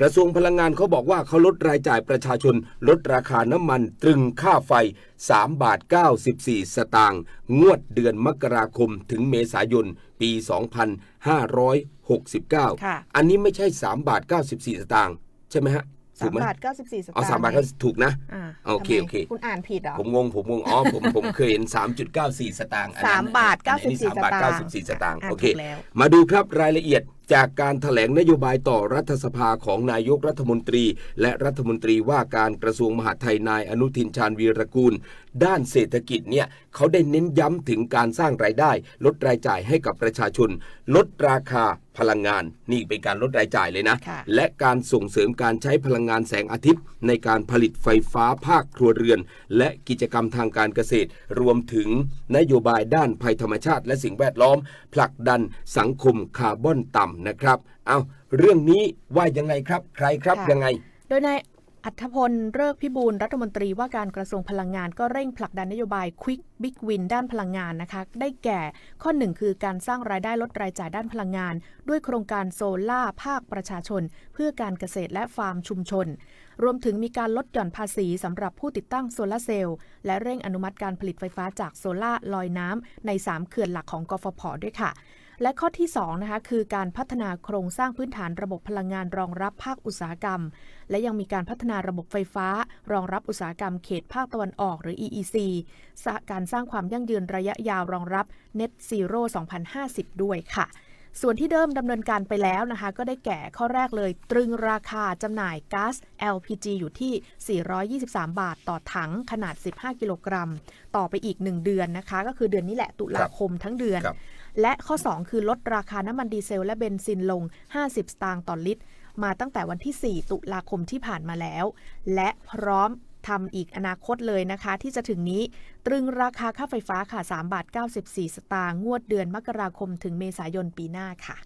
กระทรวงพลังงานเขาบอกว่าเขาลดรายจ่ายประชาชน ลดราคาน้ำมันตรึงค่าไฟ 3 บาท 94 สตางค์งวดเดือนมกราคมถึงเมษายน ปี 2569ค่ะอันนี้ไม่ใช่ 3 บาท 94 สตางค์ใช่ไหมฮะสามถูกไหมบาทเก้าสิบสี่สตางค์เอาสามบาทก็ถูกนะอ่าโอเคทำไมโอเคคุณอ่านผิดเหรอผมงงผมงงอ๋อผมผมเคยเห็น3.94สตางค์อันนั้นสามบาทอันนี้94 3บาทสตางค์94สตางค์อะโอเคถูกแล้วมาดูครับรายละเอียด จากการถแถลงนโยบายต่อรัฐสภาของนายกรัฐมนตรี และรัฐมนตรีว่าการกระทรวงมหาดไทยนายอนุทินชาญวีรกูล ด้านเศรษฐกิจเนี่ยเขาได้เน้นย้ำถึงการสร้างรายได้ ลดรายจ่ายให้กับประชาชน ลดราคาพลังงาน นี่เป็นการลดรายจ่ายเลยนะค่ะและการส่งเสริมการใช้พลังงานแสงอาทิตย์ ในการผลิตไฟฟ้าภาคครัวเรือน และกิจกรรมทางการเกษตร รวมถึงนโยบายด้านภัยธรรมชาติ และสิ่งแวดล้อม ผลักดันสังคมคาร์บอนต่ำนะครับ เอาเรื่องนี้ว่ายังไงครับ ใครครับค่ะยังไง โดยนาย อัธพลเลิกพิบูลรัฐมนตรีว่าการกระทรวงพลังงานก็เร่งผลักดันนโยบาย Quick Big Win ด้านพลังงานนะคะ ได้แก่ข้อหนึ่งคือการสร้างรายได้ลดรายจ่ายด้านพลังงาน ด้วยโครงการโซล่าภาคประชาชน เพื่อการเกษตรและฟาร์มชุมชน รวมถึงมีการลดหย่อนภาษีสำหรับผู้ติดตั้งโซลาเซลล์และเร่งอนุมัติการผลิตไฟฟ้าจากโซล่าลอยน้ำใน 3 เขื่อนหลักของกฟผด้วยค่ะ และข้อที่2นะคะคือการพัฒนาโครงสร้างพื้นฐานระบบพลังงานรองรับภาคอุตสาหกรรม และยังมีการพัฒนาระบบไฟฟ้า รองรับอุตสาหกรรมเขตภาคตะวันออกหรือ EEC การสร้างความยั่งยืนระยะยาวรองรับ Net Zero 2050 ด้วยค่ะส่วนที่เดิมดำเนินการไปแล้วนะคะ ก็ได้แก่ข้อแรกเลย ตรึงราคาจำหน่ายก๊าซ LPG อยู่ที่ 423 บาทต่อถังขนาด 15 กิโลกรัม ต่อไปอีก 1 เดือนนะคะ ก็คือเดือนนี้แหละตุลาคมทั้งเดือน และข้อ 2 คือลดราคาน้ำมันดีเซลและเบนซินลง 50 สตางค์ต่อลิตร มาตั้งแต่วันที่ 4 ตุลาคมที่ผ่านมาแล้ว และพร้อมทำอีกอนาคตเลยนะคะ ที่จะถึงนี้ ตรึงราคาค่าไฟฟ้าค่ะ3บาท94 สตางค์งวดเดือนมกราคมถึงเมษายนปีหน้าค่ะ